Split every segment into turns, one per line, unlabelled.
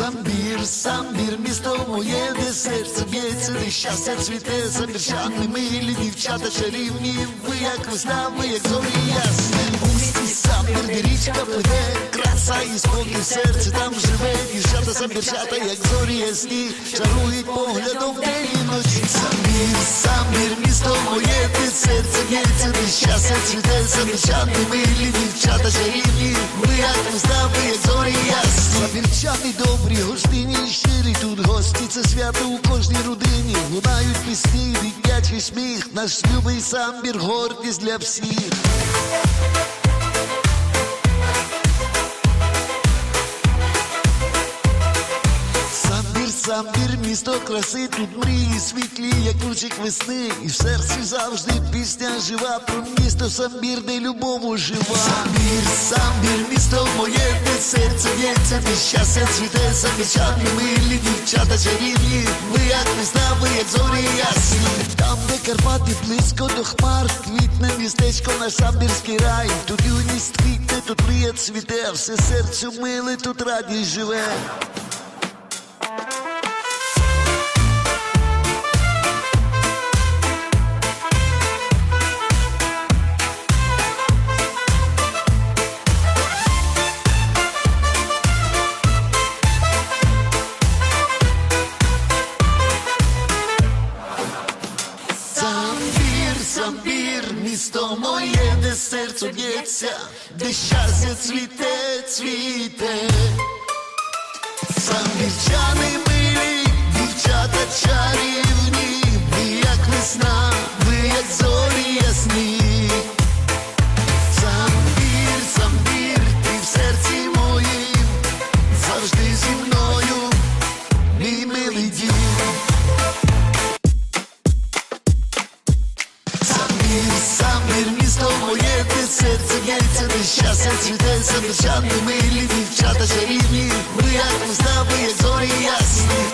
Самбір, самбір, місто моє, де серце б'ється, де щастя цвіте, самбірчани, милі, дівчата чарівні, ви як весна, ви як зорі ясні. У місті самбір, де річка пливе, краса і спокій в серці там живе, дівчата, самбірчата, як зорі ясні, чарують поглядом день і ночі. Самбір, самбір, місто моє, де серце б'ється, де щастя цвіте, самбірчани, милі, дівчата чарівні, гості, у кожній родині. Лунають пісні, дитячий сміх, наш любий самбір, гордість для всіх. Самбір, самбір, місто краси, тут мрії світлі, як лучик весни, і в серці завжди пісня жива про місто самбір, де любов жива. Самбір, самбір, місто моє, де весь час щастя цвіте, самбірчани, милі, дівчата чарівні, ви як весна, ви як зорі ясні. Там, де Карпати близько до хмар, квітне містечко наш самбірський рай. Тут юність квітне, тут мрія цвіте, все серцю миле, тут радість живе. Самбір, місто моє, де серце б'ється, де щастя цвіте, цвіте. Самбірчани милі, Самбір, самбір, місто моє, де серце б'ється, де щастя цвіте, самбірчани, милі, дівчата чарівні, ви як весна, як зорі ясні.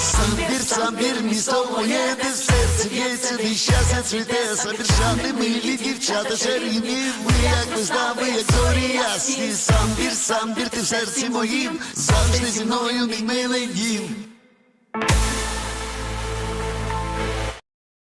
Самбір, самбір, місто моє, де серце б'ється, де щастя цвіте, самбірчани, милі, дівчата чарівні, ви як ви як зорі ясні. Самбір, самбір, ти в серці моїм, завжди зі мною, мій милий дім.